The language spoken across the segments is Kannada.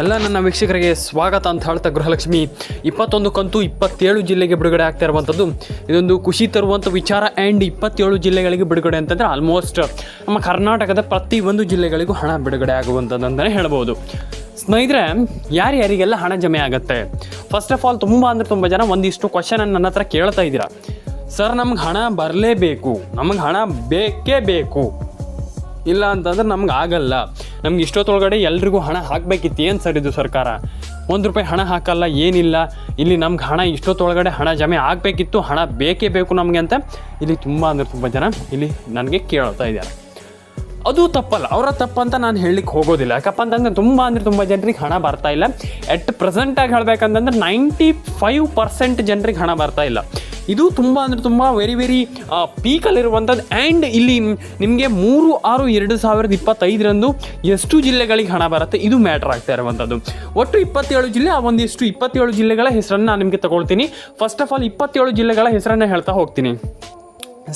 ಎಲ್ಲ ನನ್ನ ವೀಕ್ಷಕರಿಗೆ ಸ್ವಾಗತ ಅಂತ ಹೇಳ್ತಾ ಗೃಹಲಕ್ಷ್ಮಿ. ಇಪ್ಪತ್ತೊಂದು ಕಂತು ಇಪ್ಪತ್ತೇಳು ಜಿಲ್ಲೆಗೆ ಬಿಡುಗಡೆ ಆಗ್ತಾ ಇರುವಂಥದ್ದು. ಇದೊಂದು ಖುಷಿ ತರುವಂಥ ವಿಚಾರ ಆ್ಯಂಡ್ ಇಪ್ಪತ್ತೇಳು ಜಿಲ್ಲೆಗಳಿಗೆ ಬಿಡುಗಡೆ ಅಂತಂದರೆ ಆಲ್ಮೋಸ್ಟ್ ನಮ್ಮ ಕರ್ನಾಟಕದ ಪ್ರತಿಯೊಂದು ಜಿಲ್ಲೆಗಳಿಗೂ ಹಣ ಬಿಡುಗಡೆ ಆಗುವಂಥದ್ದು ಅಂತಲೇ ಹೇಳ್ಬೋದು. ಸ್ನೇಹಿತರೆ, ಯಾರ್ಯಾರಿಗೆಲ್ಲ ಹಣ ಜಮೆ ಆಗುತ್ತೆ? ಫಸ್ಟ್ ಆಫ್ ಆಲ್ ತುಂಬ ಅಂದರೆ ತುಂಬ ಜನ ಒಂದಿಷ್ಟು ಕ್ವಶನನ್ನು ನನ್ನ ಹತ್ರ ಕೇಳ್ತಾ ಇದ್ದೀರಾ? ಸರ್ ನಮ್ಗೆ ಹಣ ಬರಲೇಬೇಕು. ನಮಗೆ ಹಣ ಬೇಕೇ ಬೇಕು. ಇಲ್ಲ ಅಂತಂದ್ರೆ ನಮ್ಗೆ ಆಗಲ್ಲ. ನಮ್ಗೆ ಇಷ್ಟೊತ್ತೊಳಗಡೆ ಎಲ್ರಿಗೂ ಹಣ ಹಾಕಬೇಕಿತ್ತು. ಏನು ಸರ್ ಇದು ಸರ್ಕಾರ? ಒಂದು ರೂಪಾಯಿ ಹಣ ಹಾಕಲ್ಲ, ಏನಿಲ್ಲ. ಇಲ್ಲಿ ನಮ್ಗೆ ಹಣ ಇಷ್ಟೊತ್ತೊಳಗಡೆ ಹಣ ಜಮೆ ಆಗಬೇಕಿತ್ತು. ಹಣ ಬೇಕೇ ಬೇಕು ನಮಗೆ ಅಂತ. ಇಲ್ಲಿ ತುಂಬ ಅಂದರೆ ತುಂಬ ಜನ ಇಲ್ಲಿ ನನಗೆ ಕೇಳ್ತಾ ಇದ್ದಾರೆ. ಅದು ತಪ್ಪಲ್ಲ. ಅವರ ತಪ್ಪಂತ ನಾನು ಹೇಳಲಿಕ್ಕೆ ಹೋಗೋದಿಲ್ಲ. ಯಾಕಪ್ಪ ಅಂತಂದ್ರೆ ತುಂಬ ಅಂದರೆ ತುಂಬ ಜನರಿಗೆ ಹಣ ಬರ್ತಾ ಇಲ್ಲ. ಎಟ್ ಪ್ರೆಸೆಂಟಾಗಿ ಹೇಳಬೇಕಂತಂದ್ರೆ ನೈಂಟಿ ಫೈವ್ ಪರ್ಸೆಂಟ್ ಜನರಿಗೆ ಹಣ ಬರ್ತಾ ಇಲ್ಲ. ಇದು ತುಂಬ ಅಂದರೆ ತುಂಬ ವೆರಿ ವೆರಿ ಪೀಕಲ್ಲಿರುವಂಥದ್ದು ಆ್ಯಂಡ್ ಇಲ್ಲಿ ನಿಮಗೆ ಮೂರು, ಆರು, ಎರಡು ಸಾವಿರದ ಇಪ್ಪತ್ತೈದರಂದು ಎಷ್ಟು ಜಿಲ್ಲೆಗಳಿಗೆ ಹಣ ಬರುತ್ತೆ. ಇದು ಮ್ಯಾಟ್ರ್ ಆಗ್ತಾ ಇರುವಂಥದ್ದು ಒಟ್ಟು ಇಪ್ಪತ್ತೇಳು ಜಿಲ್ಲೆ, ಆ ಒಂದಿಷ್ಟು ಇಪ್ಪತ್ತೇಳು ಜಿಲ್ಲೆಗಳ ಹೆಸರನ್ನು ನಾನು ನಿಮಗೆ ತಗೊಳ್ತೀನಿ. ಫಸ್ಟ್ ಆಫ್ ಆಲ್ ಇಪ್ಪತ್ತೇಳು ಜಿಲ್ಲೆಗಳ ಹೆಸರನ್ನು ಹೇಳ್ತಾ ಹೋಗ್ತೀನಿ.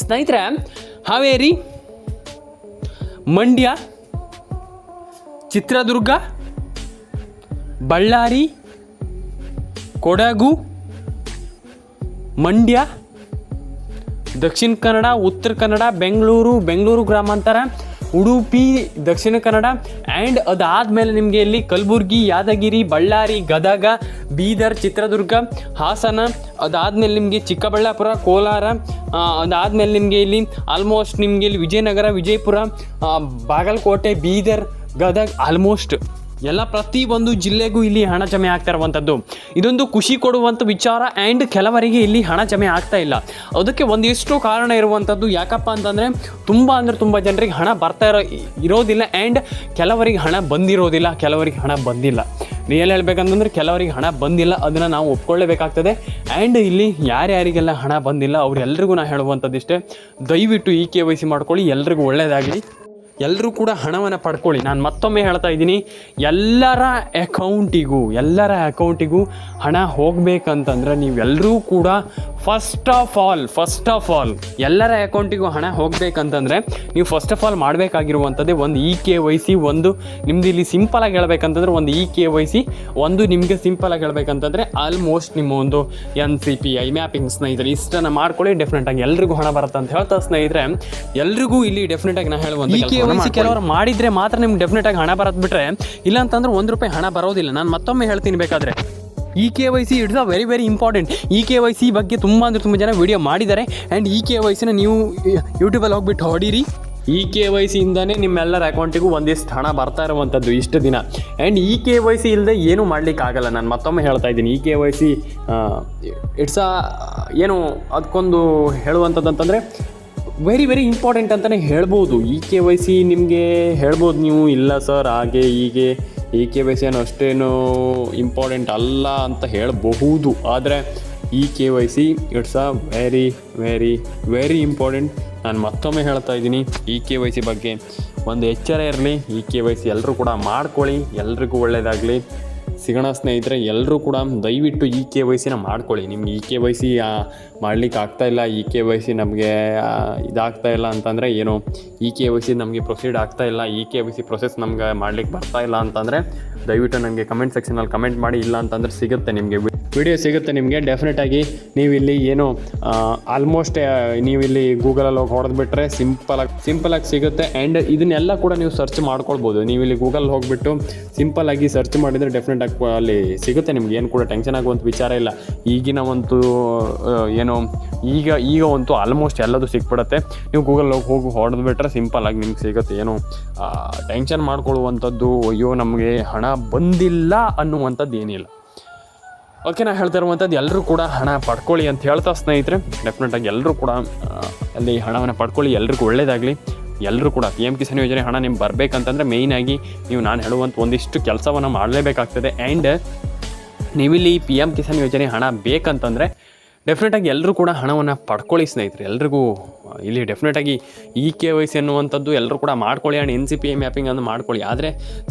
ಸ್ನೇಹಿತರೆ, ಹಾವೇರಿ, ಮಂಡ್ಯ, ಚಿತ್ರದುರ್ಗ, ಬಳ್ಳಾರಿ, ಕೊಡಗು ಮಂಡ್ಯ, ದಕ್ಷಿಣ ಕನ್ನಡ, ಉತ್ತರ ಕನ್ನಡ, ಬೆಂಗಳೂರು ಬೆಂಗಳೂರು ಗ್ರಾಮಾಂತರ ಉಡುಪಿ, ದಕ್ಷಿಣ ಕನ್ನಡ ಆ್ಯಂಡ್ ಅದಾದಮೇಲೆ ನಿಮಗೆ ಇಲ್ಲಿ ಕಲಬುರ್ಗಿ, ಯಾದಗಿರಿ, ಬಳ್ಳಾರಿ, ಗದಗ, ಬೀದರ್, ಚಿತ್ರದುರ್ಗ, ಹಾಸನ, ಅದಾದಮೇಲೆ ನಿಮಗೆ ಚಿಕ್ಕಬಳ್ಳಾಪುರ, ಕೋಲಾರ ಅದಾದಮೇಲೆ ನಿಮಗೆ ಇಲ್ಲಿ ಆಲ್ಮೋಸ್ಟ್ ನಿಮಗೆ ಇಲ್ಲಿ ವಿಜಯನಗರ, ವಿಜಯಪುರ ಬಾಗಲಕೋಟೆ, ಬೀದರ್, ಗದಗ ಆಲ್ಮೋಸ್ಟ್ ಎಲ್ಲ ಪ್ರತಿ ಒಂದು ಜಿಲ್ಲೆಗೂ ಇಲ್ಲಿ ಹಣ ಜಮೆ ಆಗ್ತಾ ಇರುವಂಥದ್ದು ಇದೊಂದು ಖುಷಿ ಕೊಡುವಂಥ ವಿಚಾರ ಆ್ಯಂಡ್ ಕೆಲವರಿಗೆ ಇಲ್ಲಿ ಹಣ ಜಮೆ ಆಗ್ತಾ ಇಲ್ಲ. ಅದಕ್ಕೆ ಒಂದಿಷ್ಟು ಕಾರಣ ಇರುವಂಥದ್ದು ಯಾಕಪ್ಪ ಅಂತಂದರೆ ತುಂಬ ಅಂದರೆ ತುಂಬ ಜನರಿಗೆ ಹಣ ಬರ್ತಾ ಇರೋ ಇರೋದಿಲ್ಲ ಆ್ಯಂಡ್ ಕೆಲವರಿಗೆ ಹಣ ಬಂದಿರೋದಿಲ್ಲ, ಕೆಲವರಿಗೆ ಹಣ ಬಂದಿಲ್ಲ. ರಿಯಲ್ ಹೇಳ್ಬೇಕಂತಂದ್ರೆ ಕೆಲವರಿಗೆ ಹಣ ಬಂದಿಲ್ಲ ಅದನ್ನು ನಾವು ಒಪ್ಕೊಳ್ಳೇಬೇಕಾಗ್ತದೆ. ಆ್ಯಂಡ್ ಇಲ್ಲಿ ಯಾರ್ಯಾರಿಗೆಲ್ಲ ಹಣ ಬಂದಿಲ್ಲ ಅವರೆಲ್ಲರಿಗೂ ನಾ ಹೇಳುವಂಥದ್ದು ಇಷ್ಟೇ ದಯವಿಟ್ಟು ಈ ಕೆ ವೈ ಸಿ ಮಾಡ್ಕೊಳ್ಳಿ, ಎಲ್ರಿಗೂ ಒಳ್ಳೆಯದಾಗಲಿ ಎಲ್ಲರೂ ಕೂಡ ಹಣವನ್ನು ಪಡ್ಕೊಳ್ಳಿ. ನಾನು ಮತ್ತೊಮ್ಮೆ ಹೇಳ್ತಾ ಇದ್ದೀನಿ, ಎಲ್ಲರ ಅಕೌಂಟಿಗೂ ಎಲ್ಲರ ಅಕೌಂಟಿಗೂ ಹಣ ಹೋಗಬೇಕಂತಂದ್ರೆ ನೀವೆಲ್ಲರೂ ಕೂಡ first of all first of all ಎಲ್ಲರ ಅಕೌಂಟಿಗೂ ಹಣ ಹೋಗಬೇಕಂತಂದರೆ ನೀವು ಫಸ್ಟ್ ಆಫ್ ಆಲ್ ಮಾಡಬೇಕಾಗಿರುವಂಥದ್ದೇ ಒಂದು ಇ ಕೆ ವೈ ಸಿ ಒಂದು ನಿಮ್ದು ಇಲ್ಲಿ ಸಿಂಪಲಾಗಿ ಹೇಳ್ಬೇಕಂತಂದ್ರೆ ಒಂದು ಇ ಕೆ ವೈ ಸಿ ಒಂದು ನಿಮಗೆ ಸಿಂಪಲಾಗಿ ಹೇಳ್ಬೇಕಂತಂದರೆ ಆಲ್ಮೋಸ್ಟ್ ನಿಮ್ಮ ಒಂದು N C P I mapping ಸ್ನೇಹಿತರೆ ಇಷ್ಟನ್ನು ಮಾಡ್ಕೊಳ್ಳಿ ಡೆಫಿನೆಟಾಗಿ ಎಲ್ರಿಗೂ ಹಣ ಬರುತ್ತೆ ಅಂತ ಹೇಳ್ತಾ ಸ್ನೇಹಿತರೆ ಎಲ್ರಿಗೂ ಇಲ್ಲಿ ಡೆಫಿನೆಟಾಗಿ ನಾನು ಹೇಳುವಂಥ ಇ ಕೆ ವೈ ಸಿ ಕೆಲವರು ಮಾಡಿದರೆ ಮಾತ್ರ ನಿಮ್ಗೆ ಡೆಫಿನೆಟಾಗಿ ಹಣ ಬರೋದು ಬಿಟ್ಟರೆ ಇಲ್ಲ ಅಂತಂದ್ರೆ ಒಂದು ರೂಪಾಯಿ ಹಣ ಬರೋದಿಲ್ಲ. ನಾನು ಮತ್ತೊಮ್ಮೆ ಹೇಳ್ತೀನಿ ಬೇಕಾದರೆ E K Y C it's a very very important. E K Y C ಬಗ್ಗೆ ತುಂಬ ಅಂದರೆ ತುಂಬ ಜನ ವಿಡಿಯೋ ಮಾಡಿದ್ದಾರೆ. ಆ್ಯಂಡ್ ಇ ಕೆ ವೈ ಸಿನ ನೀವು ಯೂಟ್ಯೂಬಲ್ಲಿ ಹೋಗ್ಬಿಟ್ಟು ಹೊಡೀರಿ. ಇ ಕೆ ವೈ ಸಿಯಿಂದನೇ ನಿಮ್ಮೆಲ್ಲರ ಅಕೌಂಟಿಗೂ ಒಂದಿಷ್ಟು ಹಣ ಬರ್ತಾ ಇರುವಂಥದ್ದು ಇಷ್ಟು ದಿನ. And E K Y C ಇಲ್ಲದೆ ಏನೂ ಮಾಡಲಿಕ್ಕಾಗಲ್ಲ. ನಾನು ಮತ್ತೊಮ್ಮೆ ಹೇಳ್ತಾ ಇದ್ದೀನಿ. E K Y C it's a ಏನು ಅದಕ್ಕೊಂದು ಹೇಳುವಂಥದ್ದು ಅಂತಂದರೆ ವೆರಿ ವೆರಿ ಇಂಪಾರ್ಟೆಂಟ್ ಅಂತಲೇ ಹೇಳ್ಬೋದು. ಇ ಕೆ ವೈ ಸಿ ನಿಮಗೆ ಹೇಳ್ಬೋದು ನೀವು, ಇಲ್ಲ ಸರ್, ಹಾಗೆ, ಹೀಗೆ. ಇ ಕೆ ವೈ ಸಿ ಏನು ಅಷ್ಟೇನು ಇಂಪಾರ್ಟೆಂಟ್ ಅಲ್ಲ ಅಂತ ಹೇಳಬಹುದು. ಆದರೆ E K Y C it's a very very very important ನಾನು ಮತ್ತೊಮ್ಮೆ ಹೇಳ್ತಾ ಇದ್ದೀನಿ ಇ ಕೆ ವೈ ಸಿ ಬಗ್ಗೆ. ಒಂದು ಎಚ್ಚರ ಇರಲಿ ಇ ಕೆ ವೈ ಸಿ ಎಲ್ಲರೂ ಕೂಡ ಮಾಡ್ಕೊಳ್ಳಿ, ಎಲ್ರಿಗೂ ಒಳ್ಳೆಯದಾಗಲಿ ಸಿಗೋಣ ಸ್ನೇಹಿತರೆ ಎಲ್ಲರೂ ಕೂಡ ದಯವಿಟ್ಟು ಇ ಕೆ ವೈ ಸಿನ ಮಾಡ್ಕೊಳ್ಳಿ. ನಿಮ್ಗೆ ಇ ಕೆ ವೈ ಸಿ ಮಾಡ್ಲಿಕ್ಕೆ ಆಗ್ತಾ ಇಲ್ಲ ಇ ಕೆ ವೈ ಸಿ ನಮಗೆ ಇದಾಗ್ತಾ ಇಲ್ಲ ಅಂತಂದರೆ ಏನು? ಇ ಕೆ ವೈ ಸಿ ನಮಗೆ ಪ್ರೊಸೀಡ್ ಆಗ್ತಾ ಇಲ್ಲ E K Y C process ನಮ್ಗೆ ಮಾಡ್ಲಿಕ್ಕೆ ಬರ್ತಾ ಇಲ್ಲ ಅಂತಂದರೆ ದಯವಿಟ್ಟು ನನಗೆ ಕಮೆಂಟ್ ಸೆಕ್ಷನಲ್ಲಿ ಕಮೆಂಟ್ ಮಾಡಿ, ಇಲ್ಲ ಅಂತಂದರೆ ಸಿಗುತ್ತೆ ನಿಮಗೆ. ವಿಡಿಯೋ ಸಿಗುತ್ತೆ ನಿಮಗೆ ಡೆಫಿನೆಟಾಗಿ ನೀವು ಇಲ್ಲಿ ಏನು ಆಲ್ಮೋಸ್ಟ್ ನೀವು ಇಲ್ಲಿ ಗೂಗಲಲ್ಲಿ ಹೋಗಿ ಹೊಡೆದ್ಬಿಟ್ರೆ ಸಿಂಪಲಾಗಿ ಸಿಂಪಲಾಗಿ ಸಿಗುತ್ತೆ. ಆ್ಯಂಡ್ ಇದನ್ನೆಲ್ಲ ಕೂಡ ನೀವು ಸರ್ಚ್ ಮಾಡ್ಕೊಳ್ಬೋದು. ನೀವು ಇಲ್ಲಿ ಗೂಗಲ್ ಹೋಗಿಬಿಟ್ಟು ಸಿಂಪಲಾಗಿ ಸರ್ಚ್ ಮಾಡಿದರೆ ಡೆಫಿನೆಟಾಗಿ ಅಲ್ಲಿ ಸಿಗುತ್ತೆ ನಿಮ್ಗೆ. ಏನು ಕೂಡ ಟೆನ್ಷನ್ ಆಗುವಂಥ ವಿಚಾರ ಇಲ್ಲ. ಈಗಿನ ಒಂದು ಏನು, ಈಗ ಈಗ ಅಂತೂ ಆಲ್ಮೋಸ್ಟ್ ಎಲ್ಲದೂ ಸಿಕ್ಬಿಡುತ್ತೆ. ನೀವು ಗೂಗಲ್ ಹೋಗಿ ಹೋಗಿ ಹೊಡೆದ್ಬಿಟ್ರೆ ಸಿಂಪಲಾಗಿ ನಿಮ್ಗೆ ಸಿಗುತ್ತೆ. ಏನು ಟೆನ್ಷನ್ ಮಾಡ್ಕೊಳ್ಳುವಂಥದ್ದು, ಅಯ್ಯೋ, ನಮಗೆ ಹಣ ಬಂದಿಲ್ಲ ಅನ್ನುವಂಥದ್ದು ಏನಿಲ್ಲ. ಓಕೆ, ನಾ ಹೇಳ್ತಾ ಇರುವಂಥದ್ದು ಎಲ್ಲರೂ ಕೂಡ ಹಣ ಪಡ್ಕೊಳ್ಳಿ ಅಂತ ಹೇಳ್ತಾ ಸ್ನೇಹಿತರೆ. ಡೆಫಿನೆಟಾಗಿ ಎಲ್ಲರೂ ಕೂಡ ಅಲ್ಲಿ ಹಣವನ್ನು ಪಡ್ಕೊಳ್ಳಿ, ಎಲ್ರಿಗೂ ಒಳ್ಳೆಯದಾಗಲಿ ಎಲ್ಲರೂ ಕೂಡ ಪಿ ಎಂ ಕಿಸಾನ್ ಯೋಜನೆ ಹಣ ನಿಮ್ಗೆ ಬರಬೇಕಂತಂದರೆ ಮೇಯ್ನಾಗಿ ನೀವು ನಾನು ಹೇಳುವಂಥ ಒಂದಿಷ್ಟು ಕೆಲಸವನ್ನು ಮಾಡಲೇಬೇಕಾಗ್ತದೆ. ಆ್ಯಂಡ್ ನೀವಿಲ್ಲಿ ಪಿ ಎಂ ಕಿಸಾನ್ ಯೋಜನೆ ಹಣ ಬೇಕಂತಂದರೆ ಡೆಫಿನೆಟಾಗಿ ಎಲ್ಲರೂ ಕೂಡ ಹಣವನ್ನು ಪಡ್ಕೊಳ್ಳಿ ಸ್ನೇಹಿತರೆ. ಎಲ್ರಿಗೂ ಇಲ್ಲಿ ಡೆಫಿನೆಟಾಗಿ ಇ ಕೆ ವೈ ಸಿ ಅನ್ನುವಂಥದ್ದು ಎಲ್ಲರೂ ಕೂಡ ಮಾಡ್ಕೊಳ್ಳಿ. And N C P A mapping ಅನ್ನು ಮಾಡ್ಕೊಳ್ಳಿ. ಆದರೆ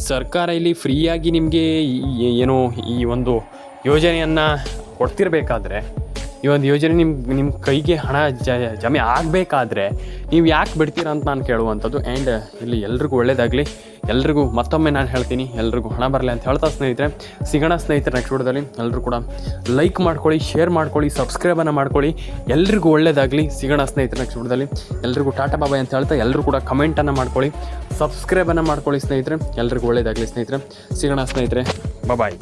ಸರ್ಕಾರ ಇಲ್ಲಿ ಫ್ರೀಯಾಗಿ ನಿಮಗೆ ಏನು ಈ ಒಂದು ಯೋಜನೆಯನ್ನು ಕೊಡ್ತಿರ್ಬೇಕಾದ್ರೆ ಈ ಒಂದು ಯೋಜನೆ ನಿಮ್ಮ ನಿಮ್ಮ ಕೈಗೆ ಹಣ ಜಮೆ ಆಗಬೇಕಾದ್ರೆ ನೀವು ಯಾಕೆ ಬಿಡ್ತೀರಾ ಅಂತ ನಾನು ಕೇಳುವಂಥದ್ದು. ಆ್ಯಂಡ್ ಇಲ್ಲಿ ಎಲ್ರಿಗೂ ಒಳ್ಳೇದಾಗಲಿ. ಎಲ್ರಿಗೂ ಮತ್ತೊಮ್ಮೆ ನಾನು ಹೇಳ್ತೀನಿ. ಎಲ್ರಿಗೂ ಹಣ ಬರಲಿ ಅಂತ ಹೇಳ್ತಾ ಸ್ನೇಹಿತರೆ, ಸಿಗೋಣ ಸ್ನೇಹಿತರೆ ನೆಕ್ಸ್ಟ್ ವಿಡಿಯೋದಲ್ಲಿ. ಎಲ್ಲರೂ ಕೂಡ ಲೈಕ್ ಮಾಡ್ಕೊಳ್ಳಿ ಶೇರ್ ಮಾಡ್ಕೊಳ್ಳಿ ಸಬ್ಸ್ಕ್ರೈಬನ್ನು ಮಾಡ್ಕೊಳ್ಳಿ. ಎಲ್ರಿಗೂ ಒಳ್ಳೇದಾಗಲಿ. ಸಿಗೋಣ ಸ್ನೇಹಿತರೆ ನೆಕ್ಸ್ಟ್ ವಿಡಿಯೋದಲ್ಲಿ. ಎಲ್ರಿಗೂ ಟಾಟಾ ಬಾಬಾಯ್ ಅಂತ ಹೇಳ್ತಾ ಎಲ್ಲರೂ ಕೂಡ ಕಮೆಂಟನ್ನು ಮಾಡ್ಕೊಳ್ಳಿ. ಸಬ್ಸ್ಕ್ರೈಬನ್ನು ಮಾಡ್ಕೊಳ್ಳಿ ಸ್ನೇಹಿತರೆ. ಎಲ್ರಿಗೂ ಒಳ್ಳೇದಾಗಲಿ ಸ್ನೇಹಿತರೆ. ಸಿಗೋಣ ಸ್ನೇಹಿತರೆ. ಬಾಯ್